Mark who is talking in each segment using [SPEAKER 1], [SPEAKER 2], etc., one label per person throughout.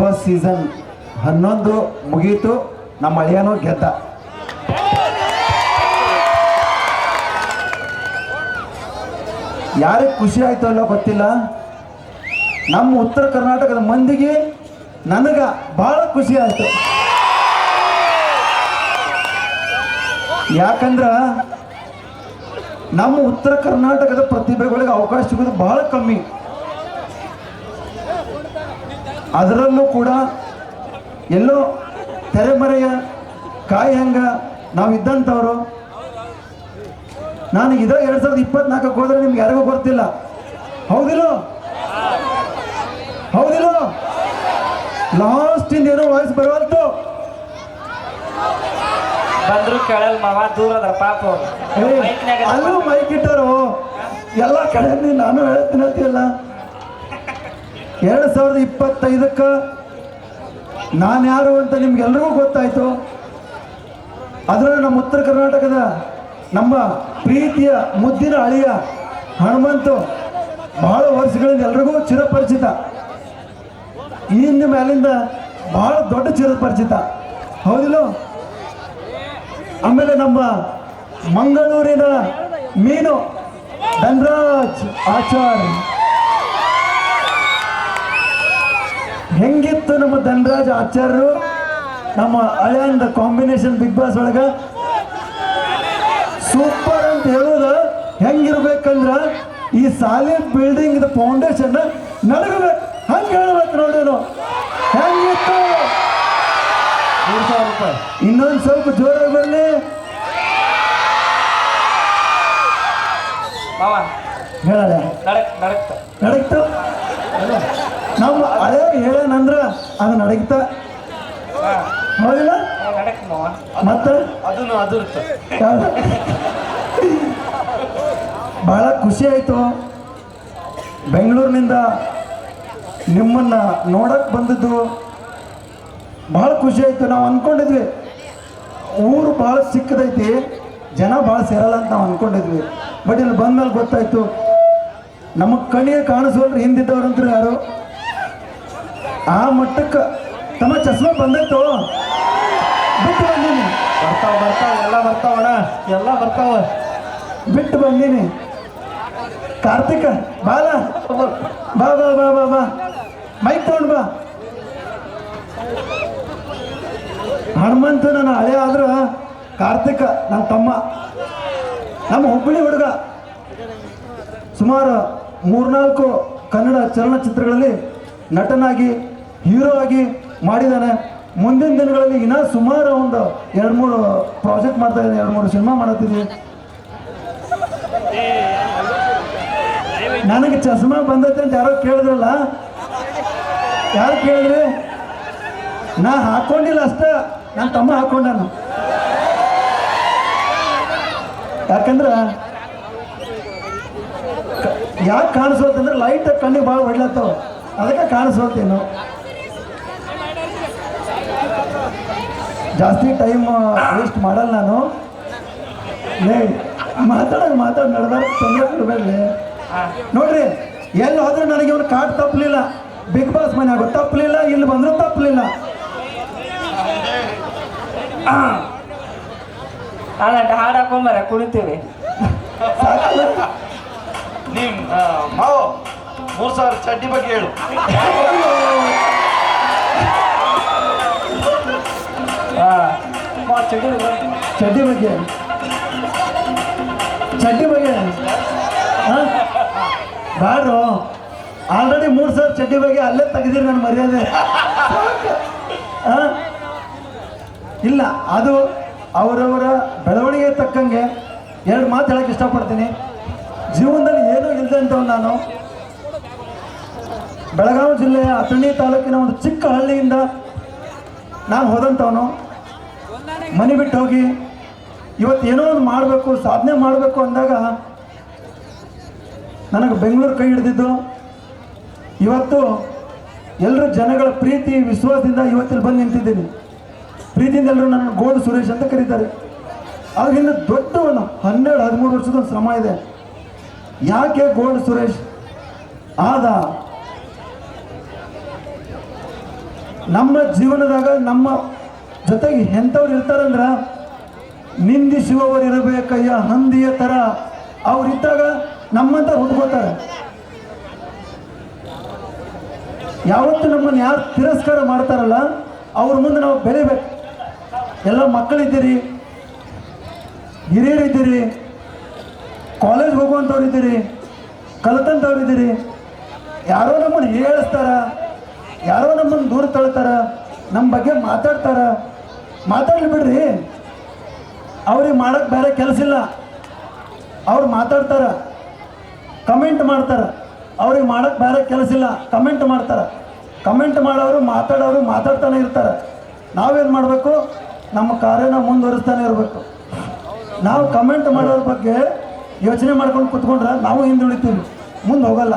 [SPEAKER 1] Boss season ಹನ್ನೊಂದು ಮುಗೀತು, ನಮ್ಮ ಅಳಿಯನೂ ಗೆದ್ದ. ಯಾರಿಗೆ ಖುಷಿ ಆಯ್ತು ಅಲ್ಲೋ ಗೊತ್ತಿಲ್ಲ. ನಮ್ಮ ಉತ್ತರ ಕರ್ನಾಟಕದ ಮಂದಿಗೆ ನನಗ ಬಹಳ ಖುಷಿ ಆಯ್ತು. ಯಾಕಂದ್ರ ನಮ್ಮ ಉತ್ತರ ಕರ್ನಾಟಕದ ಪ್ರತಿಭೆಗಳಿಗೆ ಅವಕಾಶ ಸಿಗೋದು ಬಹಳ ಕಮ್ಮಿ. ಅದರಲ್ಲೂ ಕೂಡ ಎಲ್ಲೋ ತೆರೆಮರೆಯ ಕಾಯಂಗ ನಾವಿದ್ದಂಥವ್ರು. ನಾನು ಇದೇ ಎರಡು ಸಾವಿರದ ಇಪ್ಪತ್ನಾಲ್ಕಕ್ಕೆ ಹೋದ್ರೆ ನಿಮ್ಗೆ ಯಾರಿಗೂ ಗೊತ್ತಿಲ್ಲ. ಹೌದಿಲ್ಲೋ? ಹೌದಿಲ್ಲೋ? ಲಾಸ್ಟ್ ಇಂದ ಏನೋ ವಾಯ್ಸ್ ಬರವಲ್ತು
[SPEAKER 2] ಬಂದ್ರು ಕೇಳಲ್ ಮಾವ ದೂರ ಪಾಪ
[SPEAKER 1] ಅಲ್ಲೂ ಮೈಕ್ ಇಟ್ಟರು ಎಲ್ಲ ಕಡೆ ನಾನು ಹೇಳ್ತೀನಿ ಅಂತೀಯಲ್ಲ ಎರಡು ಸಾವಿರದ ಇಪ್ಪತ್ತೈದಕ್ಕೆ ನಾನು ಯಾರು ಅಂತ ನಿಮ್ಗೆಲ್ರಿಗೂ ಗೊತ್ತಾಯಿತು. ಅದರಲ್ಲೂ ನಮ್ಮ ಉತ್ತರ ಕರ್ನಾಟಕದ ನಮ್ಮ ಪ್ರೀತಿಯ ಮುದ್ದಿನ ಅಳಿಯ ಹನುಮಂತು ಬಹಳ ವರ್ಷಗಳಿಂದ ಎಲ್ರಿಗೂ ಚಿರಪರಿಚಿತ. ಇನ್ನು ಮೇಲಿಂದ ಬಹಳ ದೊಡ್ಡ ಚಿರಪರಿಚಿತ. ಹೌದಿಲ್ಲ? ಆಮೇಲೆ ನಮ್ಮ ಮಂಗಳೂರಿನ ಮೀನು ಧನರಾಜ್ ಆಚಾರ್. ಹೆಂಗಿತ್ತು ನಮ್ಮ ಧನರಾಜ್ ಆಚಾರ್ಯರು ನಮ್ಮ ಹಳೆಯಂದ ಕಾಂಬಿನೇಷನ್ ಬಿಗ್ ಬಾಸ್ ಒಳಗ? ಸೂಪರ್ ಅಂತ ಹೇಳೋದು ಹೆಂಗಿರ್ಬೇಕಂದ್ರ ಈ ಸಾಲಿಡ್ ಬಿಲ್ಡಿಂಗ್ ಫೌಂಡೇಶನ್ ನಡಗಬೇಕು. ಹಂಗೆ ಹೇಳ್ಬೇಕು ನೋಡಿ ಹೆಂಗಿತ್ತು? ಇನ್ನೊಂದು ಸ್ವಲ್ಪ ಜೋರಾಗಿ ಬರಲಿ
[SPEAKER 2] ಹೇಳ ನಡಕ್ತ.
[SPEAKER 1] ನಡಗ್ತು ನಮ್ಮ ಹಳೆ ಹೇಳೇನಂದ್ರ ನಡಗಿತ ಹೌದಿಲ್ಲ? ಮತ್ತೆ?
[SPEAKER 2] ಅದನ್ನು ಅದು
[SPEAKER 1] ಬಹಳ ಖುಷಿ ಆಯಿತು. ಬೆಂಗಳೂರಿನಿಂದ ನಿಮ್ಮನ್ನ ನೋಡಕ್ ಬಂದಿದ್ದು. ಬಹಳ ಖುಷಿ ಆಯಿತು. ನಾವು ಅನ್ಕೊಂಡಿದ್ವಿ ಊರು ಭಾಳ ಸಿಕ್ಕದೈತಿ ಜನ ಭಾಳ ಸೇರಲ್ಲ ಅಂತ ನಾವು ಅನ್ಕೊಂಡಿದ್ವಿ. ಬಟ್ ಇಲ್ಲಿ ಬಂದ್ಮೇಲೆ ಗೊತ್ತಾಯ್ತು ನಮಗೆ ಕಣಿಗೆ ಕಾಣಿಸೋಲ್ರಿ ಹಿಂದಿದ್ದವ್ರಂತ ಯಾರು. ಆ ಮಟ್ಟಕ್ಕೆ ತಮ್ಮ ಚಸ್ಮಾ ಬಂದಿತ್ತು ಬಿಟ್ಟು ಬಂದೀನಿ.
[SPEAKER 2] ಬರ್ತಾವ ಬರ್ತಾವ, ಎಲ್ಲ ಬರ್ತಾವಣ ಎಲ್ಲ ಬರ್ತಾವ.
[SPEAKER 1] ಬಿಟ್ಟು ಬಂದೀನಿ. ಕಾರ್ತಿಕ, ಬಾಲ. ಬಾ ಬಾ ಬಾ ಬಾ ಬಾ. ಮೈಕ್ ತಗೊಂಡು ಬಾ. ಹನುಮಂತ ನನ್ನ ಹಳೆ ಆದ್ರ ಕಾರ್ತಿಕ ನನ್ನ ತಮ್ಮ. ನಮ್ಮ ಹುಬ್ಬಳ್ಳಿ ಹುಡುಗ. ಸುಮಾರು ಮೂರ್ನಾಲ್ಕು ಕನ್ನಡ ಚಲನಚಿತ್ರಗಳಲ್ಲಿ ನಟನಾಗಿ ಹೀರೋ ಆಗಿ ಮಾಡಿದ್ದಾನೆ ಮುಂದಿನ ದಿನಗಳಲ್ಲಿ ಇನ್ನೂ ಸುಮಾರು ಒಂದು ಎರಡು ಮೂರು ಪ್ರಾಜೆಕ್ಟ್ ಮಾಡ್ತಾ ಇದ್ದೀನಿ, ಎರಡು ಮೂರು ಸಿನಿಮಾ ಮಾಡುತ್ತಿದ್ದೀನಿ ನನಗೆ ಚಸ್ಮಾ ಬಂದೈತೆ ಅಂತ ಯಾರೋ ಕೇಳಿದ್ರಲ್ಲ? ಯಾರು ಕೇಳಿದ್ರಿ? ನಾ ಹಾಕೊಂಡಿಲ್ಲ ಅಷ್ಟ. ನನ್ನ ತಮ್ಮ ಹಾಕೊಂಡಾನು. ಯಾಕಂದ್ರ ಯಾಕೆ ಕಾಣಿಸೋತಂದ್ರೆ ಲೈಟ್ ಕಣ್ಣಿಗೆ ಭಾಳ ಹೊಡ್ಲತ್ತವ ಅದಕ್ಕೆ ಕಾಣಿಸೋತೇನು ಜಾಸ್ತಿ ಟೈಮ್ ವೇಸ್ಟ್ ಮಾಡಲ್ಲ ನಾನು. ಲೇ ಮಾತಾಡೋದು ಮಾತಾಡಿ ನಡೆದಾರ ತೊಂದರೆ ಕೊಡಬೇಡ್ರಿ
[SPEAKER 2] ಹಾ
[SPEAKER 1] ನೋಡ್ರಿ ಎಲ್ಲಿ ಹೋದ್ರೆ ನನಗೆ ಇವನು ಕಾಟ್ ತಪ್ಪಲಿಲ್ಲ ಬಿಗ್ ಬಾಸ್ ಮನ್ಯಾಗ ತಪ್ಪಲಿಲ್ಲ ಇಲ್ಲಿ ಬಂದರೂ ತಪ್ಪಲಿಲ್ಲ
[SPEAKER 2] ನಾನಂಟ ಹಾಡು ಹಾಕೊಂಬರ ಕುಣಿತೀವಿ.
[SPEAKER 3] ನಿಮ್ ಆ, ಮಾವು ಮೂರ್ ಸಾವಿರ ಚಡ್ಡಿ ಬಗ್ಗೆ ಹೇಳು.
[SPEAKER 1] ಚಡ್ಡಿ ಬಗ್ಗೆ. ಚಡ್ಡಿ ಬಗ್ಗೆ. ಹಾ? ಬ್ಯಾಡ್ರು ಆಲ್ರೆಡಿ ಮೂರು ಸಾವಿರ ಚಡ್ಡಿ ಬಗ್ಗೆ ಅಲ್ಲೇ ತೆಗೆದಿರಿ ನನ್ನ ಮರ್ಯಾದೆ. ಹಾ? ಇಲ್ಲ, ಅದು ಅವರವರ ಬೆಳವಣಿಗೆ ತಕ್ಕಂಗೆ ಎರಡು ಮಾತು ಹೇಳಕ್ಕೆ ಇಷ್ಟಪಡ್ತೀನಿ. ಜೀವನದಲ್ಲಿ ಏನೂ ಇಲ್ಲದೆ ಅಂತವ್ ನಾನು. ಬೆಳಗಾವಿ ಜಿಲ್ಲೆಯ ಅಥಣಿ ತಾಲೂಕಿನ ಒಂದು ಚಿಕ್ಕ ಹಳ್ಳಿಯಿಂದ ನಾನು ಹೋದಂಥವನು. ಮನೆ ಬಿಟ್ಟು ಹೋಗಿ ಇವತ್ತು ಏನೋ ಒಂದು ಮಾಡಬೇಕು, ಸಾಧನೆ ಮಾಡಬೇಕು ಅಂದಾಗ ನನಗೆ ಬೆಂಗಳೂರು ಕೈ ಹಿಡಿದಿದ್ದು. ಇವತ್ತು ಎಲ್ಲರೂ ಜನಗಳ ಪ್ರೀತಿ, ವಿಶ್ವಾಸದಿಂದ ಇವತ್ತಿಲ್ಲಿ ಬಂದು ನಿಂತಿದ್ದೀನಿ. ಪ್ರೀತಿಯಿಂದ ಎಲ್ಲರೂ ನನ್ನ ಗೋಡು ಸುರೇಶ್ ಅಂತ ಕರೀತಾರೆ. ಅದರಿಂದ ದೊಡ್ಡ ಒಂದು ಹನ್ನೆರಡು, ಹದಿಮೂರು ವರ್ಷದ ಶ್ರಮ ಇದೆ. ಯಾಕೆ ಗೋಡು ಸುರೇಶ್? ಆದ ನಮ್ಮ ಜೀವನದಾಗ ನಮ್ಮ ಜೊತೆಗೆ ಎಂಥವ್ರು ಇರ್ತಾರಂದ್ರ ನಿಂದಿಸುವವರು ಇರಬೇಕಯ್ಯ, ಹಂದಿಯ ಥರ ಅವ್ರಿದ್ದಾಗ ನಮ್ಮಂತ ಹುಟ್ಕೋತಾರೆ ಯಾವತ್ತು ನಮ್ಮನ್ನು ಯಾರು ತಿರಸ್ಕಾರ ಮಾಡ್ತಾರಲ್ಲ, ಅವ್ರ ಮುಂದೆ ನಾವು ಬೆಳಿಬೇಕು. ಎಲ್ಲ ಮಕ್ಕಳಿದ್ದೀರಿ, ಹಿರಿಯರಿದ್ದೀರಿ ಕಾಲೇಜ್ ಹೋಗುವಂಥವ್ರು ಇದ್ದೀರಿ, ಕಲಿತಂಥವ್ರು ಇದ್ದೀರಿ. ಯಾರೋ ನಮ್ಮನ್ನು ಹೇಳಿಸ್ತಾರ ಯಾರೋ ನಮ್ಮನ್ನು ದೂರ ತಳ್ತಾರ ನಮ್ಮ ಬಗ್ಗೆ ಮಾತಾಡ್ತಾರ. ಮಾತಾಡ್ಲಿ ಬಿಡ್ರಿ. ಅವ್ರಿಗೆ ಮಾಡೋಕ್ಕೆ ಬೇರೆ ಕೆಲಸ ಇಲ್ಲ. ಅವ್ರು ಮಾತಾಡ್ತಾರ. ಕಮೆಂಟ್ ಮಾಡ್ತಾರ. ಅವ್ರಿಗೆ ಮಾಡೋಕ್ಕೆ ಬೇರೆ ಕೆಲಸ ಇಲ್ಲ. ಕಮೆಂಟ್ ಮಾಡ್ತಾರ. ಕಮೆಂಟ್ ಮಾಡೋರು ಮಾತಾಡೋರು ಮಾತಾಡ್ತಾನೆ ಇರ್ತಾರೆ. ನಾವೇನು ಮಾಡಬೇಕು? ನಮ್ಮ ಕಾರ್ಯನ ಮುಂದುವರಿಸ್ತಾನೆ ಇರಬೇಕು. ನಾವು ಕಮೆಂಟ್ ಮಾಡೋರ ಬಗ್ಗೆ ಯೋಚನೆ ಮಾಡ್ಕೊಂಡು ಕುತ್ಕೊಂಡ್ರೆ ನಾವು ಹಿಂದುಳಿತೀವಿ. ಮುಂದೆ ಹೋಗಲ್ಲ.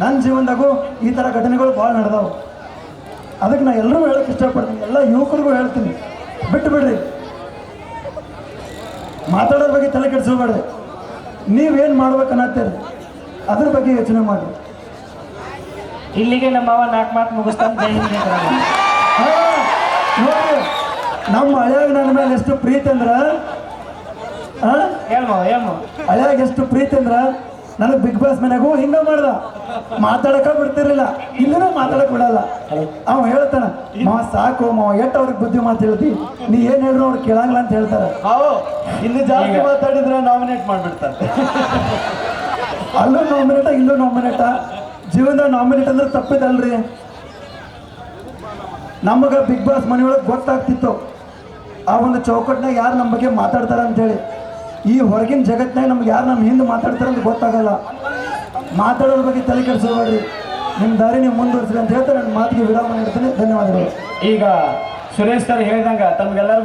[SPEAKER 1] ನನ್ನ ಜೀವನದಾಗೂ ಈ ಥರ ಘಟನೆಗಳು ಭಾಳ ನಡೆದವು. ಅದಕ್ಕೆ ನಾ ಎಲ್ಲರೂ ಹೇಳಕ್ಕೆ ಇಷ್ಟಪಡ್ತೀನಿ. ಎಲ್ಲ ಯುವಕರಿಗೂ ಹೇಳ್ತೀನಿ. ಬಿಟ್ಟು ಬಿಡ್ರಿ ಮಾತಾಡೋದ್ರ ಬಗ್ಗೆ ತಲೆ ಕೆಡಿಸ್ಕೋಬೇಡ್ರಿ. ನೀವೇನು ಮಾಡ್ಬೇಕನ್ನತ್ತೀರಿ ಅದ್ರ ಬಗ್ಗೆ ಯೋಚನೆ ಮಾಡಿ
[SPEAKER 2] ಇಲ್ಲಿಗೆ ನಮ್ಮ ಅವ ನಾಲ್ಕು ಮಾತು ಮುಗಿಸ್ತಾನೆ
[SPEAKER 1] ನಮ್ಮ ಹಳೆಯಾಗ ನನ್ನ ಮೇಲೆ ಎಷ್ಟು ಪ್ರೀತಿ ಅಂದ್ರ
[SPEAKER 2] ಹೇಳ್ಮ ಹೇಳ್ಮ
[SPEAKER 1] ಹಳ್ಯಾಗ ಎಷ್ಟು ಪ್ರೀತಿ ಅಂದ್ರ ನನಗೆ ಬಿಗ್ ಬಾಸ್ ಮನೆಗೂ ಹಿಂಗ ಮಾಡ್ದ. ಮಾತಾಡಕ ಬಿಡ್ತಿರ್ಲಿಲ್ಲ. ಇಲ್ಲೂ ಮಾತಾಡಕ್ ಬಿಡಲ್ಲ. ಅವ ಹೇಳ್ತಾನ ಮಾವ ಸಾಕು ಮಾವ ಎಟ್ ಅವ್ರಿಗೆ ಬುದ್ಧಿ ಮಾತು ಹೇಳ್ತಿ ನೀ ಏನ್ ಹೇಳಿದ್ರು ಅವ್ರು ಕೇಳಂಗಿಲ್ಲ ಅಂತ ಹೇಳ್ತಾರ.
[SPEAKER 3] ಇಲ್ಲಿ ಜಾಸ್ತಿ ಮಾತಾಡಿದ್ರೆ ನಾಮಿನೇಟ್ ಮಾಡ್ಬಿಡ್ತಾರೆ.
[SPEAKER 1] ಅಲ್ಲೂ ನಾಮಿನೇಟ ಇಲ್ಲೂ ನಾಮಿನೇಟ ಜೀವನದ ನಾಮಿನೇಟ್ ಅಂದ್ರೆ ತಪ್ಪಿದಲ್ರಿ. ನಮಗೆ ಬಿಗ್ ಬಾಸ್ ಮನೆಯೊಳಗೆ ಗೊತ್ತಾಗ್ತಿತ್ತು. ಆ ಒಂದು ಚೌಕಟ್ನಾಗ ಯಾರು ನಮ್ಮ ಬಗ್ಗೆ ಮಾತಾಡ್ತಾರ ಅಂತೇಳಿ ಈ ಹೊರಗಿನ ಜಗತ್ತಿನಾಗ ನಮ್ಗೆ ಯಾರು ನಮ್ಮ ಹಿಂದೆ ಮಾತಾಡ್ತಾರ ಅಂತ ಗೊತ್ತಾಗಲ್ಲ. ಮಾತಾಡೋದ್ರ ಬಗ್ಗೆ ತಲೆ ಕೆಡಿಸ್ಕೋಬೇಡ್ರಿ ನಿಮ್ಮ ದಾರಿ ನೀವು ಮುಂದುವರಿಸ್ರಿ ಅಂತ ಹೇಳ್ತಾರೆ ನನ್ನ ಮಾತಿಗೆ ವಿರಾಮ ನೀಡ್ತೀನಿ. ಧನ್ಯವಾದಗಳು.
[SPEAKER 2] ಈಗ ಸುರೇಶ್ ಸರ್ ಹೇಳಿದಂಗ ತಮ್ಗೆಲ್ಲರಿಗೂ